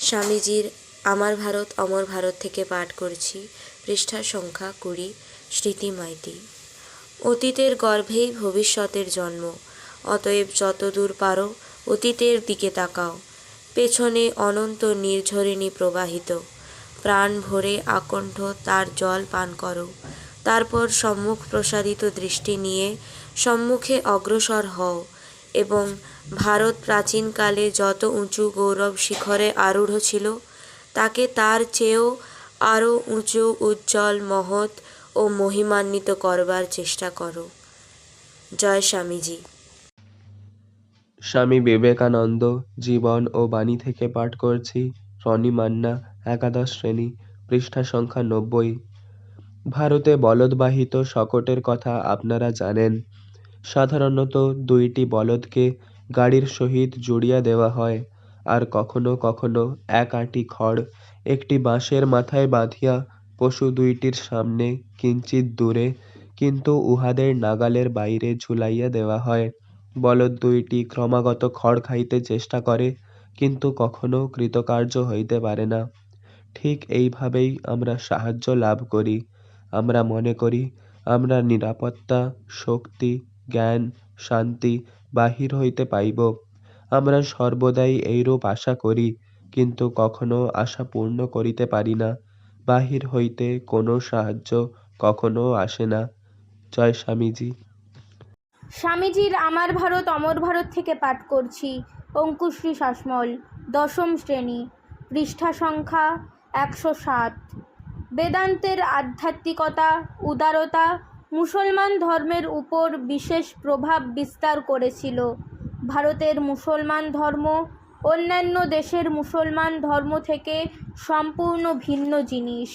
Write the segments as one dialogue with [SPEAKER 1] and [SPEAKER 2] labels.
[SPEAKER 1] স্বামীজির আমার ভারত, অমর ভারত থেকে পাঠ করছি। পৃষ্ঠা সংখ্যা কুড়ি, স্মৃতি মাইতি। অতীতের গর্ভেই ভবিষ্যতের জন্ম। অতএব যতদূর পারো, অতীতের দিকে তাকাও। পেছনে অনন্ত নির্ঝরিণী প্রবাহিত। প্রাণ ভরে আকণ্ঠ তার জল পান করো। তারপর সম্মুখ প্রসারিত দৃষ্টি নিয়ে সম্মুখে অগ্রসর হও। এবং ভারত প্রাচীনকালে যত উঁচু গৌরব শিখরে আরূঢ় ছিল, তাকে তার চেয়েও আরও উঁচু, উজ্জ্বল, মহৎ ও মহিমান্বিত করবার চেষ্টা করো। জয় স্বামীজি।
[SPEAKER 2] স্বামী বিবেকানন্দ, জীবন ও বাণী থেকে পাঠ করছি রনি মান্না, একাদশ শ্রেণি, পৃষ্ঠা সংখ্যা নব্বই। ভারতে বলদবাহিত শকটের কথা আপনারা জানেন। সাধারণত দুইটি বলদকে গাড়ির সহিত জুড়িয়া দেওয়া হয় আর কখনো কখনো এক আঁটি খড় একটি বাঁশের মাথায় বাঁধিয়া পশু দুইটির সামনে কিঞ্চিত দূরে কিন্তু উহাদের নাগালের বাইরে ঝুলাইয়া দেওয়া হয়। বলদ দুইটি ক্রমাগত খড় খাইতে চেষ্টা করে কিন্তু কখনো কৃতকার্য হইতে পারে না। ঠিক এইভাবেই আমরা সাহায্য লাভ করি। আমরা মনে করি, আমরা নিরাপত্তা, শক্তি জ্ঞান, শান্তি বাহির হইতে পাইব। আমরা সর্বদাই এইরূপ আশা করি, কিন্তু কখনো আশা পূর্ণ করিতে পারি না। বাহির হইতে কোনো সাহায্য কখনো আসে না। জয় স্বামীজি।
[SPEAKER 3] স্বামীজির আমার ভারত, অমর ভারত থেকে পাঠ করছি। অঙ্কুশ্রী শাসমল, দশম শ্রেণি, পৃষ্ঠা সংখ্যা একশো সাত। বেদান্তের আধ্যাত্মিকতা, উদারতা মুসলমান ধর্মের উপর বিশেষ প্রভাব বিস্তার করেছিল। ভারতের মুসলমান ধর্ম অন্যান্য দেশের মুসলমান ধর্ম থেকে সম্পূর্ণ ভিন্ন জিনিস।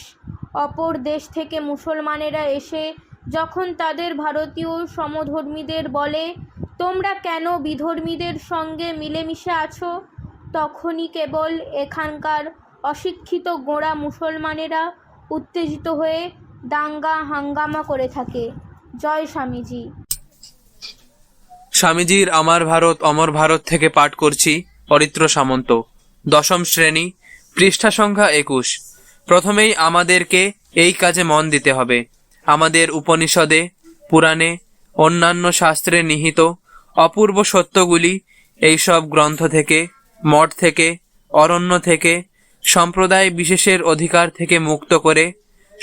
[SPEAKER 3] অপর দেশ থেকে মুসলমানেরা এসে যখন তাদের ভারতীয় সমধর্মীদের বলে, তোমরা কেন বিধর্মীদের সঙ্গে মিলেমিশে আছো? তখনই কেবল এখানকার অশিক্ষিত গোঁড়া মুসলমানেরা উত্তেজিত হয়ে দাঙ্গা হাঙ্গামা করে থাকে। জয় স্বামীজি।
[SPEAKER 4] স্বামীজির আমার ভারত, অমর ভারত থেকে পাঠ করছি অরিত্র সামন্ত। দশম শ্রেণি, পৃষ্ঠা সংখ্যা একুশ। প্রথমেই আমাদেরকে এই কাজে মন দিতে হবে। আমাদের উপনিষদে, পুরাণে, অন্যান্য শাস্ত্রে নিহিত অপূর্ব সত্যগুলি এইসব গ্রন্থ থেকে, মঠ থেকে, অরণ্য থেকে, সম্প্রদায় বিশেষের অধিকার থেকে মুক্ত করে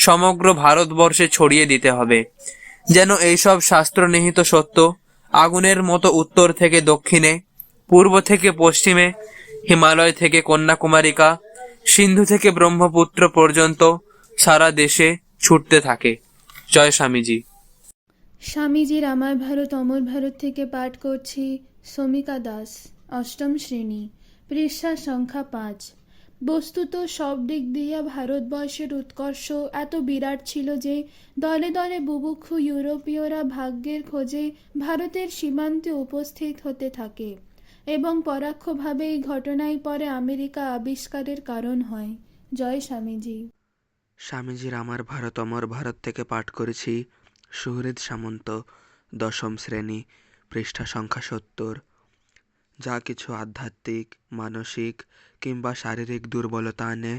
[SPEAKER 4] সমগ্র ভারতবর্ষে ছড়িয়ে দিতে হবে। যেন এইসব শাস্ত্রনিহিত সত্য আগুনের মতো উত্তর থেকে দক্ষিণে, পূর্ব থেকে পশ্চিমে, হিমালয় থেকে কন্যাকুমারিকা, সিন্ধু থেকে ব্রহ্মপুত্র পর্যন্ত সারা দেশে ছুটতে থাকে। জয় স্বামীজি।
[SPEAKER 5] স্বামীজির আমার ভারত, অমর ভারত থেকে পাঠ করছি সমিকা দাস, অষ্টম শ্রেণি, পৃষ্ঠা সংখ্যা পাঁচ। বস্তুত সব দিক দিয়ে ভারতবর্ষের উৎকর্ষ এত বিরাট ছিল যে দলে দলে বুভুক্ষু ইউরোপীয়রা ভাগ্যের খোঁজে ভারতের সীমান্তে উপস্থিত হতে থাকে এবং পরোক্ষভাবে এই ঘটনাই পরে আমেরিকা আবিষ্কারের কারণ হয়। জয় স্বামীজি।
[SPEAKER 6] স্বামীজির আমার ভারত অমর ভারত থেকে পাঠ করেছি। সুহৃদ সামন্ত, দশম শ্রেণি, পৃষ্ঠা সংখ্যা সত্তর। যা কিছু আধ্যাত্মিক, মানসিক কিংবা শারীরিক দুর্বলতা আনে,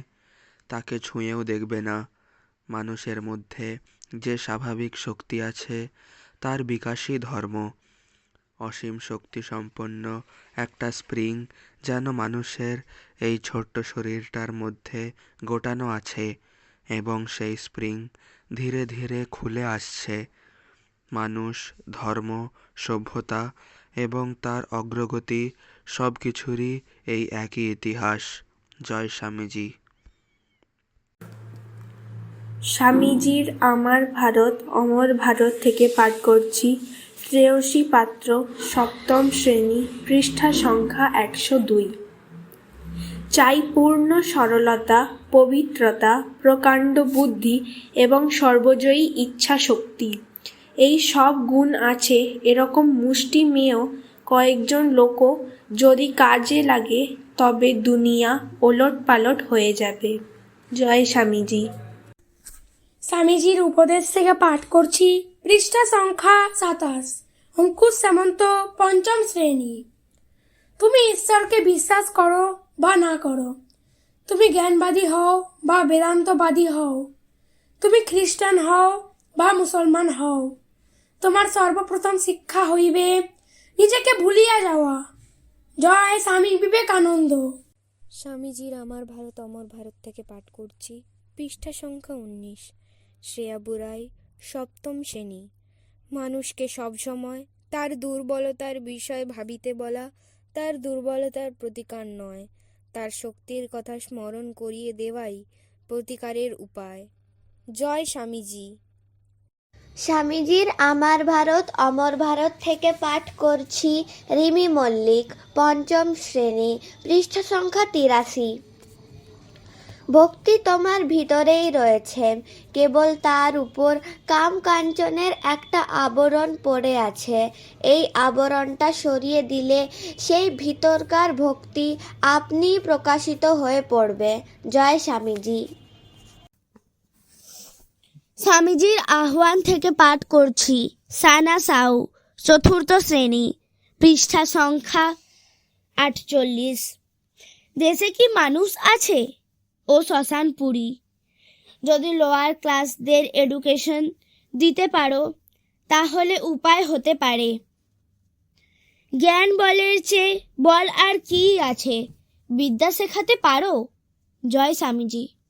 [SPEAKER 6] তাকে ছুঁয়েও দেখবে না। মানুষের মধ্যে যে স্বাভাবিক শক্তি আছে, তার বিকাশই ধর্ম। অসীম শক্তি সম্পন্ন একটা স্প্রিং যেন মানুষের এই ছোট্ট শরীরটার মধ্যে গোটানো আছে এবং সেই স্প্রিং ধীরে ধীরে খুলে আসছে। মানুষ, ধর্ম, সভ্যতা এবং তার অগ্রগতি সব কিছুরই এই একই ইতিহাস। জয় স্বামীজি।
[SPEAKER 7] স্বামীজির আমার ভারত, অমর ভারত থেকে পাঠ করছি। শ্রেয়সী পাত্র, সপ্তম শ্রেণি, পৃষ্ঠা সংখ্যা একশো দুই। চাই পূর্ণ সরলতা, পবিত্রতা, প্রকাণ্ড বুদ্ধি এবং সর্বজয়ী ইচ্ছা শক্তি এই সব গুণ আছে, এরকম মুষ্টি মেয়েও কয়েকজন লোকও যদি কাজে লাগে, তবে দুনিয়া ওলট পালট হয়ে যাবে। জয় স্বামীজি।
[SPEAKER 8] স্বামীজির উপদেশ থেকে পাঠ করছি, পৃষ্ঠা সংখ্যা সাতাশ, অঙ্কুশ সামন্ত পঞ্চম শ্রেণি। তুমি ঈশ্বরকে বিশ্বাস করো বা না করো, তুমি জ্ঞানবাদী হও বা বেদান্তবাদী হও, তুমি খ্রিস্টান হও বা মুসলমান হও তোমার সর্বপ্রথম শিক্ষা হইবে, নিজেকে ভুলিয়া যাওয়া। জয় স্বামী বিবেকানন্দ।
[SPEAKER 1] স্বামীজির আমার ভারত, অমর ভারত থেকে পাঠ করছি। পৃষ্ঠা সংখ্যা উনিশ। শ্রেয়া বুরাই, সপ্তম শ্রেণি। মানুষকে সবসময় তার দুর্বলতার বিষয় ভাবিতে বলা, তার দুর্বলতার প্রতিকার নয়। তার শক্তির কথা স্মরণ করিয়ে দেওয়াই প্রতিকারের উপায়। জয় স্বামীজি।
[SPEAKER 9] স্বামীজির আমার ভারত, অমর ভারত থেকে পাঠ করছি রিমি মল্লিক, পঞ্চম শ্রেণি, পৃষ্ঠ সংখ্যা তিরাশি। ভক্তি তোমার ভিতরেই রয়েছে, কেবল তার উপর কাম কাঞ্চনের একটা আবরণ পড়ে আছে। এই আবরণটা সরিয়ে দিলে সেই ভিতরকার ভক্তি আপনিই প্রকাশিত হয়ে পড়বে। জয় স্বামীজি। স্বামীজির আহ্বান থেকে পাঠ করছি। সানা সাউ, চতুর্থ শ্রেণি, পৃষ্ঠা সংখ্যা আটচল্লিশ। দেশে কি মানুষ আছে? ও শ্মশানপুরী যদি লোয়ার ক্লাসদের এডুকেশন দিতে পারো, তাহলে উপায় হতে পারে। জ্ঞান বলের চেয়ে বল আর কি আছে? বিদ্যা শেখাতে পারো? জয় স্বামীজি।